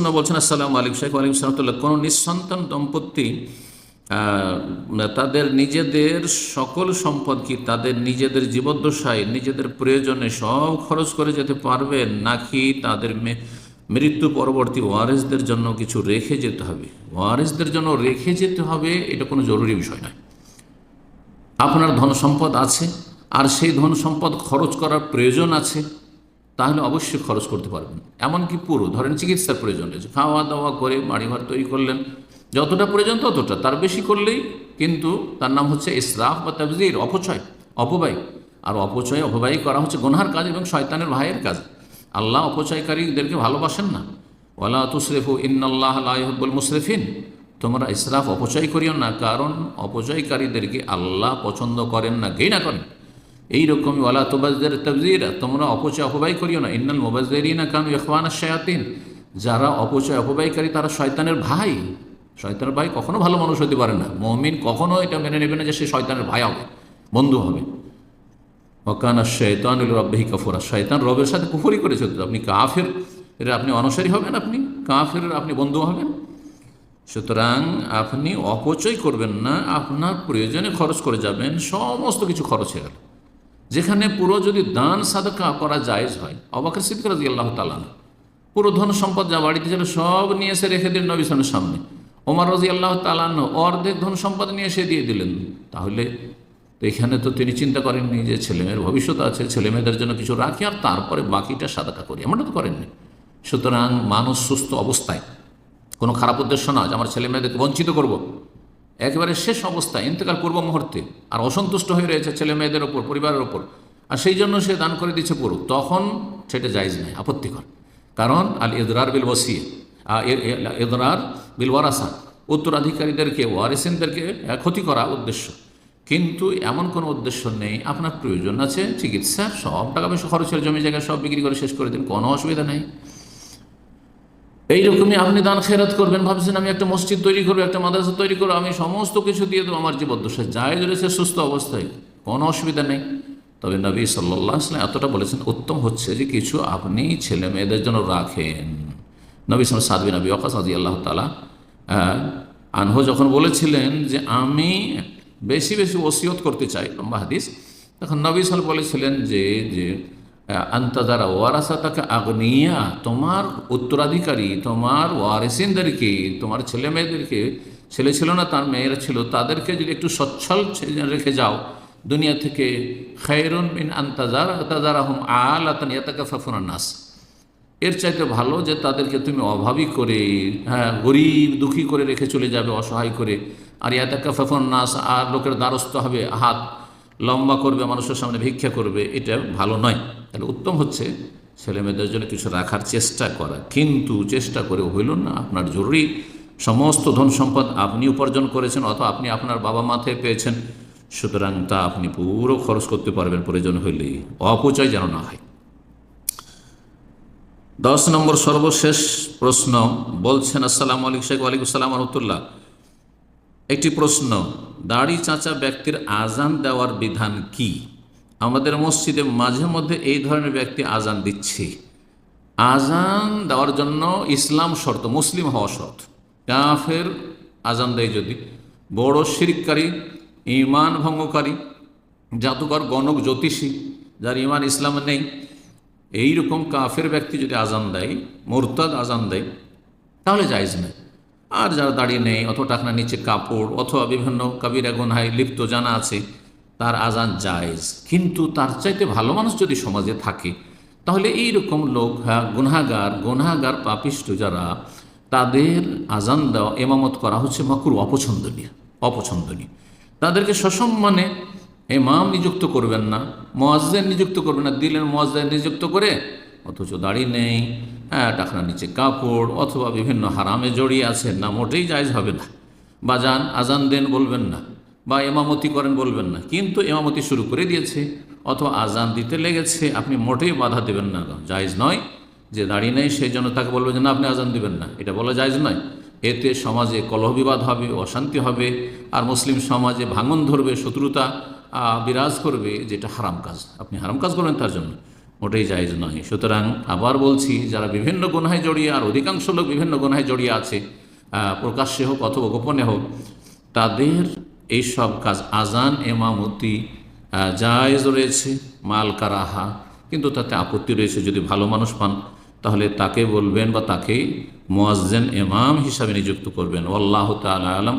প্রশ্ন বলছেন, আসসালামু আলাইকুম শেখ আলিম সালামতুল্লাহ কোনো নিঃসন্তান দম্পতি তাদের নিজেদের সকল সম্পদ কি তাদের নিজেদের জীবদ্দশায়, নিজেদের প্রয়োজনে সব খরচ করে যেতে পারবেন নাকি তাদের মৃত্যু পরবর্তী ওয়ারেসদের জন্য কিছু রেখে যেতে হবে? ওয়ারেসদের জন্য রেখে যেতে হবে, এটা কোনো জরুরি বিষয় নয়। আপনার ধন সম্পদ আছে, আর সেই ধন সম্পদ খরচ করার প্রয়োজন আছে। তাহলে অবশ্যই খরচ করতে পারবেন। এমনকি পুরো, ধরেন চিকিৎসার প্রয়োজন রয়েছে। খাওয়া দাওয়া করে বাড়ি ঘর তৈরি করলেন। যতটা প্রয়োজন ততটা, তার বেশি করলেই কিন্তু তার নাম হচ্ছে ইসরাফ বা তাবজির অপচয়, অপব্যয়। আর অপচয়, অপব্যয় করা হচ্ছে গোনহার কাজ এবং শয়তানের ভাইয়ের কাজ। আল্লাহ অপচয়কারীদেরকে ভালোবাসেন না। ওয়ালা তুসরেফু ইন্নাল্লাহ লাইহবুল মুসরেফিন। তোমরা ইসরাফ অপচয় করিও না, কারণ অপচয়কারীদেরকে আল্লাহ পছন্দ করেন না, ঘৃণা করেন। এইরকম ওয়ালা তোবাজদের তবজিরা তোমরা অপচয় অপব্যয় করিও না। ইন্নাল মোবাজদেরই না কারণ ইখওয়ানা শায়াতিন। যারা অপচয় অপব্যয়কারী তারা শয়তানের ভাই। শয়তানের ভাই কখনো ভালো মানুষ হতে পারে না। মমিন কখনো এটা মেনে নেবে না যে সে শয়তানের ভাই হবে, বন্ধু হবে। অকানা শৈতানুল রব্বাহি কাফুরা। শয়তান রবের সাথে কুফরি করেছে। আপনি কাফের, এর আপনি অনসারী হবেন আপনি? কাফের, আপনি বন্ধু হবেন? সুতরাং আপনি অপচয় করবেন না, আপনার প্রয়োজনে খরচ করে যাবেন। সমস্ত কিছু খরচ হয়ে গেল। যেখানে পুরো যদি দান সাদকা করা জায়েজ হয় অবাকের সিদ্ধ রাজি আল্লাহ তালান পুরো ধন সম্পদ যা বাড়িতে ছিল সব নিয়ে এসে রেখে দিন নবিসনের সামনে। ওমর রাজি আল্লাহ তালান অর্ধেক ধন সম্পদ নিয়ে এসে দিয়ে দিলেন। তাহলে এখানে তো তিনি চিন্তা করেননি যে ছেলেমেয়ের ভবিষ্যৎ আছে, ছেলেমেয়েদের জন্য কিছু রাখি আর তারপরে বাকিটা সাদাকা করি। এমনটা তো করেননি। সুতরাং মানুষ সুস্থ অবস্থায়, কোনো খারাপ উদ্দেশ্য না যে আমার ছেলে মেয়েদেরকে বঞ্চিত করব। একেবারে শেষ অবস্থায় ইন্তেকাল পূর্ব মুহূর্তে। আর অসন্তুষ্ট হয়ে রয়েছে ছেলে মেয়েদের ওপর, পরিবারের ওপর। আর সেই জন্য সে দান করে দিচ্ছে পুরো। তখন সেটা জায়জ নাই আপত্তিকর। কারণ আল ইদরার বিল ওসিয়ে ইদরার বিল ওয়ারাসা, উত্তরাধিকারীদেরকে, ওয়ারিসিনদেরকে ক্ষতি করা উদ্দেশ্য। কিন্তু এমন কোনো উদ্দেশ্য নেই, আপনার প্রয়োজন আছে, চিকিৎসা, সব টাকা পয়সা খরচের জমি জায়গা সব বিক্রি করে শেষ করে দিন, কোনো অসুবিধা নেই। এইরকমই আপনি দান খেরাত করবেন, ভাবছেন আমি একটা মসজিদ তৈরি করব, একটা মাদ্রাসা তৈরি করব, আমি সমস্ত কিছু দিয়ে দেবো, আমার জীবদ্দশা যায় রয়েছে, সুস্থ অবস্থায়, কোনো অসুবিধা নেই। তবে নবী সাল্লাহ আসলাম এতটা বলেছেন, উত্তম হচ্ছে যে কিছু আপনি ছেলে মেয়েদের জন্য রাখেন। নবী সাল সাদবিন নবী অকাস আদি আল্লাহ তালা আনহু যখন বলেছিলেন যে আমি বেশি বেশি ওসিয়ত করতে চাই, লম্বা হাদিস, তখন নবী সাল বলেছিলেন যে যে আন্তাজারা ওয়ারাসা তাকে আগ্নিয়া, তোমার উত্তরাধিকারী, তোমার ওয়ারিসিনদেরকে, তোমার ছেলে মেয়েদেরকে ছেলে ছিল না, তার মেয়েরা ছিল, তাদেরকে যদি একটু সচ্ছল রেখে যাও, দুনিয়া থেকে খায়রুন মিন আন্তাজার তাজারা হুম আল আতান ইয়াতাকা ফাফুনা নাস এর চাইতে ভালো যে তাদেরকে তুমি অভাবী করে হ্যাঁ গরিব, দুঃখী করে রেখে চলে যাবে, অসহায় করে। আর ইয়াতাকা ফাফুন নাস আর লোকের দ্বারস্থ হবে হাত লম্বা করবে, মানুষের সামনে ভিক্ষা করবে, এটা ভালো নয়। তাহলে উত্তম হচ্ছে ছেলে মেয়েদের জন্য কিছু রাখার চেষ্টা করা। কিন্তু চেষ্টা করে হইল না, আপনার জরুরি। সমস্ত ধন সম্পদ আপনি উপার্জন করেছেন, অথবা আপনি আপনার বাবা মাথায় পেয়েছেন। সুতরাং তা আপনি পুরো খরচ করতে পারবেন প্রয়োজন হইলে অপচয় যেন না হয়। দশ নম্বর সর্বশেষ প্রশ্ন, বলছেন, আসসালামু আলাইকুম শেখ আসসালাম রহমতুল্লাহ। একটি প্রশ্ন, দাড়ি চাচা ব্যক্তির আজান দেওয়ার বিধান কি? আমাদের মসজিদে মাঝে মধ্যে এই ধরনের ব্যক্তি আজান দিচ্ছে। আজান দেওয়ার জন্য ইসলাম শর্ত, মুসলিম হওয়া শর্ত। কাফের আজান দেয় যদি। বড় শিরিককারী ইমান ভঙ্গকারী, জাদুকর গণক জ্যোতিষী, যার ইমান ইসলাম নেই এই রকম কাফের ব্যক্তি যদি আজান দেয়, মোরতাদ আজান দেয়, তাহলে জায়জ নেই। আর যারা দাঁড়িয়ে নেই, অথবা টাকনা নিচে কাপড়, অথবা বিভিন্ন কাবিরা গুনহায় লিপ্ত জানা আছে, তার আজান জায়েজ। কিন্তু তার চাইতে ভালো মানুষ যদি সমাজে থাকে, তাহলে এই রকম লোক হ্যাঁ গুনাগার গুনাগার পাপিষ্ট যারা, তাদের আজান দেওয়া, এমামত করা হচ্ছে মকুর অপছন্দনীয় অপছন্দনীয়। তাদেরকে সসম্মানে এমাম নিযুক্ত করবেন না, মোয়াজ্জেন নিযুক্ত করবেন না দিলেন মোয়াজ্জেন নিযুক্ত করে, অথচ দাড়ি নেই টাকনা নিচে কাপড় অথবা বিভিন্ন হারামে জড়িয়ে আছেন না, মোটেই জায়জ হবে না। বা যান আজান দেন বলবেন না, বা এমামতি করেন বলবেন না, কিন্তু এমামতি শুরু করে দিয়েছে, অথবা আজান দিতে লেগেছে, আপনি মোটেই বাধা দেবেন না। জায়জ নয় যে দাঁড়িয়ে নেই সেই জন্য তাকে বলবেন যে না, আপনি আজান দিবেন না। এটা বলা জায়জ নয়। এতে সমাজে কলহবিবাদ হবে, অশান্তি হবে, আর মুসলিম সমাজে ভাঙন ধরবে, শত্রুতা বিরাজ করবে, যেটা হারাম কাজ। আপনি হারাম কাজ করবেন তার জন্য। মোটেই জায়জ নয় সুতরাং আবার বলছি, যারা বিভিন্ন গুনায় জড়িয়ে, আর অধিকাংশ লোক বিভিন্ন গুনায় জড়িয়ে আছে প্রকাশ্যে হোক অথবা গোপনে হোক, তাদের এই সব কাজ আজান, এমামতি জায়জ রয়েছে, মাল কারাহা, কিন্তু তাতে আপত্তি রয়েছে যদি ভালো মানুষ পান, তাহলে তাকে বলবেন বা তাকে মোয়াজ্জেন এমাম হিসাবে নিযুক্ত করবেন। আল্লাহ তালা আলম।